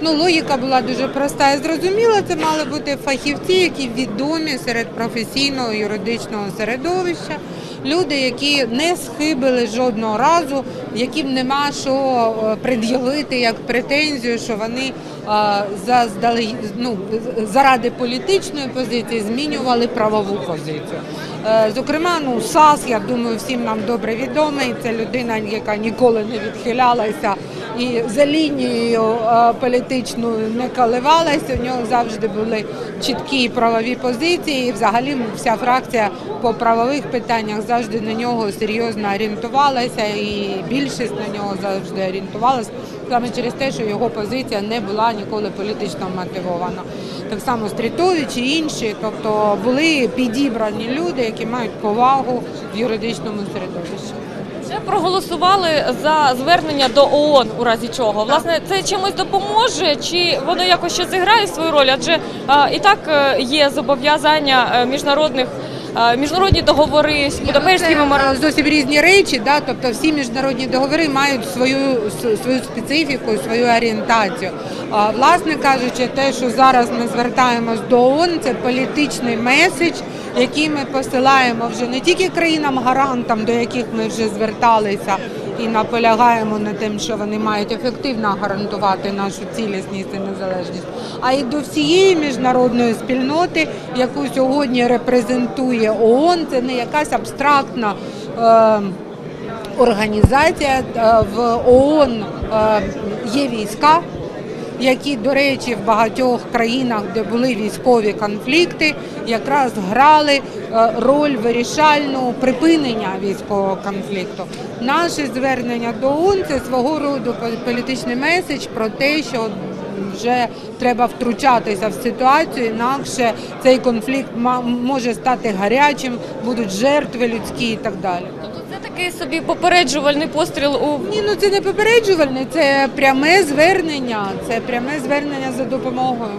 Ну, логіка була дуже проста і зрозуміла. Це мали бути фахівці, які відомі серед професійного юридичного середовища. Люди, які не схибили жодного разу, яким нема що е, пред'явити як претензію, що вони заздали, ну, заради політичної позиції змінювали правову позицію. Е, Зокрема, ну САС, я думаю, всім нам добре відомий. Це людина, яка ніколи не відхилялася і за лінією е, політичною не коливалася. У нього завжди були чіткі правові позиції. І взагалі вся фракція по правових питаннях завжди на нього серйозно орієнтувалася, і більшість на нього завжди орієнтувалася саме через те, що його позиція не була ніколи політично мотивована. Так само Стрітович і інші, тобто були підібрані люди, які мають повагу в юридичному середовищі. Вже проголосували за звернення до ООН у разі чого. Власне, це чимось допоможе, чи воно якось ще зіграє свою роль? Адже е, і так е, є зобов'язання е, міжнародних міжнародні договори, з Це, меморандум. е, зовсім різні речі, да? тобто всі міжнародні договори мають свою свою специфіку, свою орієнтацію. А, Власне кажучи, те, що зараз ми звертаємось до ООН, це політичний меседж, який ми посилаємо вже не тільки країнам-гарантам, до яких ми вже зверталися. І наполягаємо на тим, що вони мають ефективно гарантувати нашу цілісність і незалежність, а й до всієї міжнародної спільноти, яку сьогодні репрезентує ООН. Це не якась абстрактна е, організація. В ООН е, є війська, які, до речі, в багатьох країнах, де були військові конфлікти, якраз грали е, роль вирішальну припинення військового конфлікту. Наше звернення до ООН – це свого роду політичний меседж про те, що вже треба втручатися в ситуацію, інакше цей конфлікт може стати гарячим, будуть жертви людські і так далі. Такий собі попереджувальний постріл у Ні, ну це не попереджувальне, це пряме звернення. Це пряме звернення за допомогою.